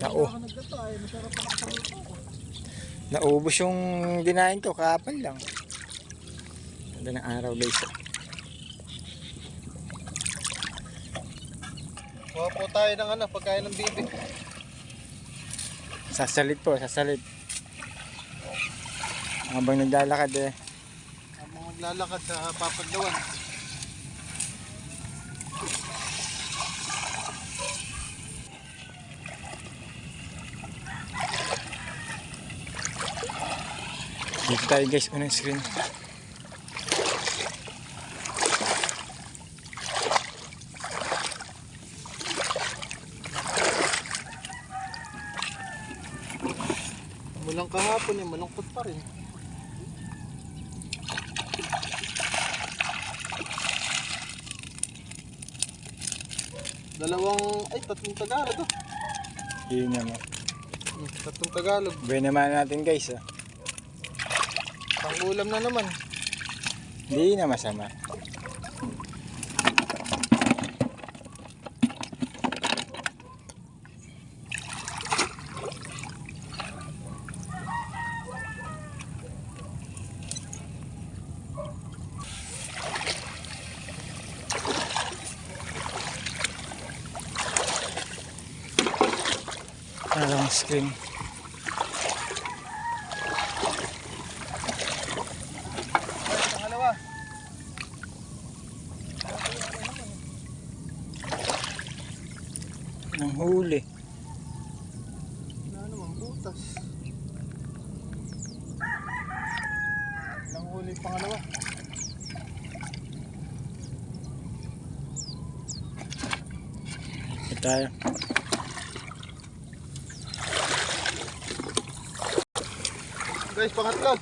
Nao. Naubos yung dinain ko kahapon lang. Ganda ng araw guys. Kuha po tayo ng ano, pagkain ng bibi. Sasalit po, sasalit. Habang naglalakad eh. Habang maglalakad sa papagdawan. Dito tayo guys, unang screen. Mulang kahapon eh, malungkot pa rin. Dalawang, ay tatlong Tagalog oh. Yun naman. Hmm, Tatlong Tagalog. Buhay naman natin guys. Ah. Pangulam na naman. Hindi na masama. Parang screen. Pangalawa. Nang huli. Wala naman, butas. Ilang huli pangalawa. Ito tayo. Guys, pangatlo.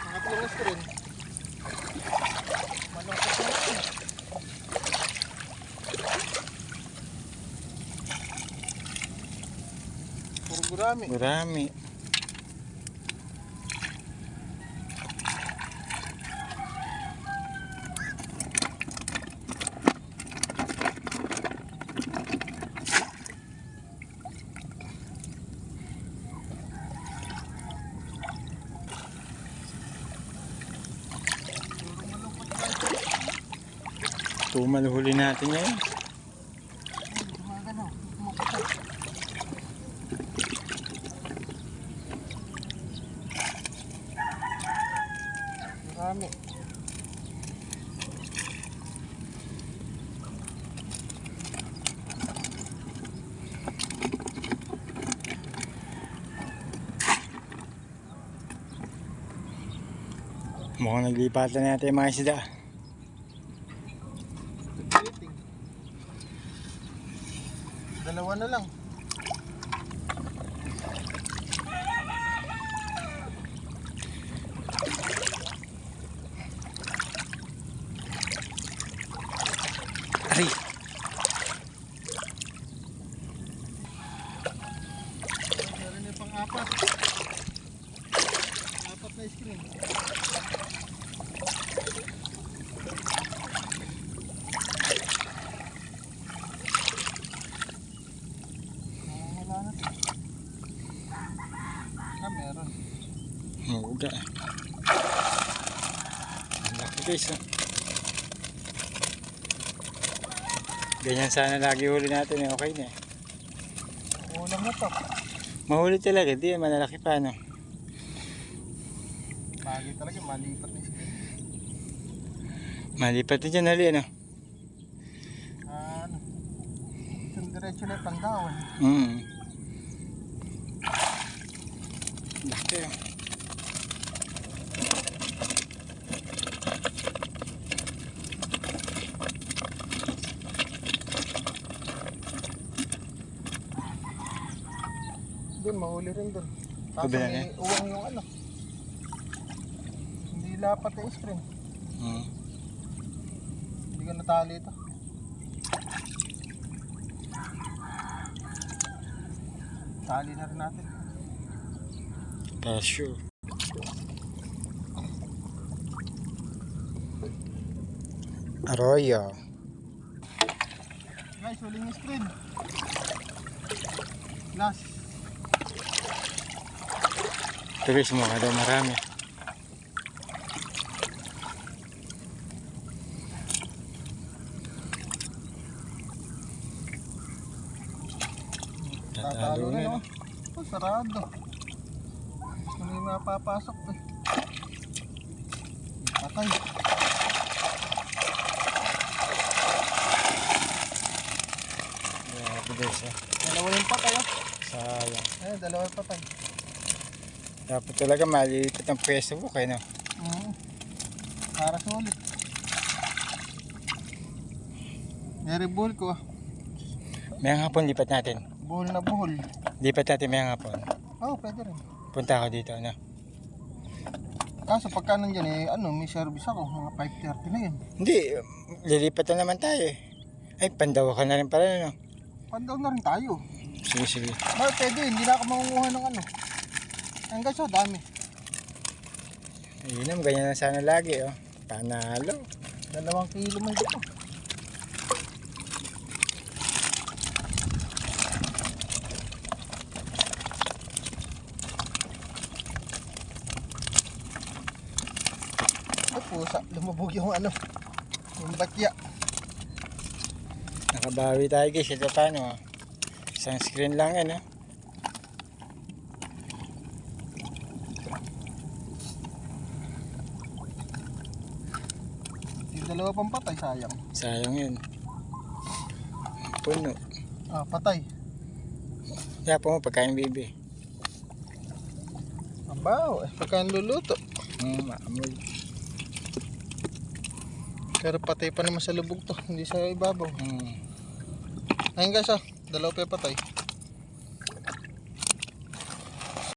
Pangatlong screen. Manok sa. Puro gurami. Marami. Tumal huli natin ngayon. Marami. Mukhang naglipatan natin mga isda. Dalawa na lang. Aray! Meron yung pang-apat. Apat na screen. Ah, wala na. Ah, meron. Huga. Ang laki guys. ah. Ganyan sana lagi huli natin eh. Okay na eh. Ulam na to. Mahuli talaga. Di malalaki pa no. Pagi talaga, malipat na screen. Malipat din dyan hali ano. Ano. Yung diretso na yung pandawan. Mm. Laki oh. Doon, mahuli rin doon. Kaso may uwang yung ano. Hindi lapat yung screen. Mm. Hindi ko natali ito. Tali na rin natin. Para sure. Arroyo. Guys, huling screen. Last. Turismo ka daw marami. Tatalo na. na no? Oh, sarado. Hindi mapapasok eh. Patay. Grabe guys ah. Dalawa yung patay oh. Sayang. Eh, dalawa yung patay. Dapat talaga malilipat ang pwesto mo kayo no? Mm. Para sulit. Very bull ko. ah. May hapon lipat natin. Bull na bull. Lipat natin may hapon. Oh, pwede rin. Punta ako dito ano. Kaso pagka nandyan eh, ano, may service ako. Mga 5.30 na yun. Hindi, lilipat na naman tayo eh. Ay, pandawa ka na rin pala no? Pandaw na rin tayo. Sige, sige. Bakit pwede? Hindi na ako mangunguha ng ano. Hanggang sa dami. Inom, ganyan na sana lagi oh. Panalo. Dalawang kilo may dito. Ay pusa, lumubog yung ano. Yung batya. Nakabawi tayo guys. Ito paano oh. Isang screen lang yan. Yung dalawa pang patay, sayang. Sayang yun. Puno. Ah, patay. Kaya po mo pagkain bibi. Abaw, eh, pagka luluto. Hmm, maamoy. Pero patay pa naman sa lubog to, hindi sa ibabaw. Hmm. Ayun guys ah, dalawa pa patay.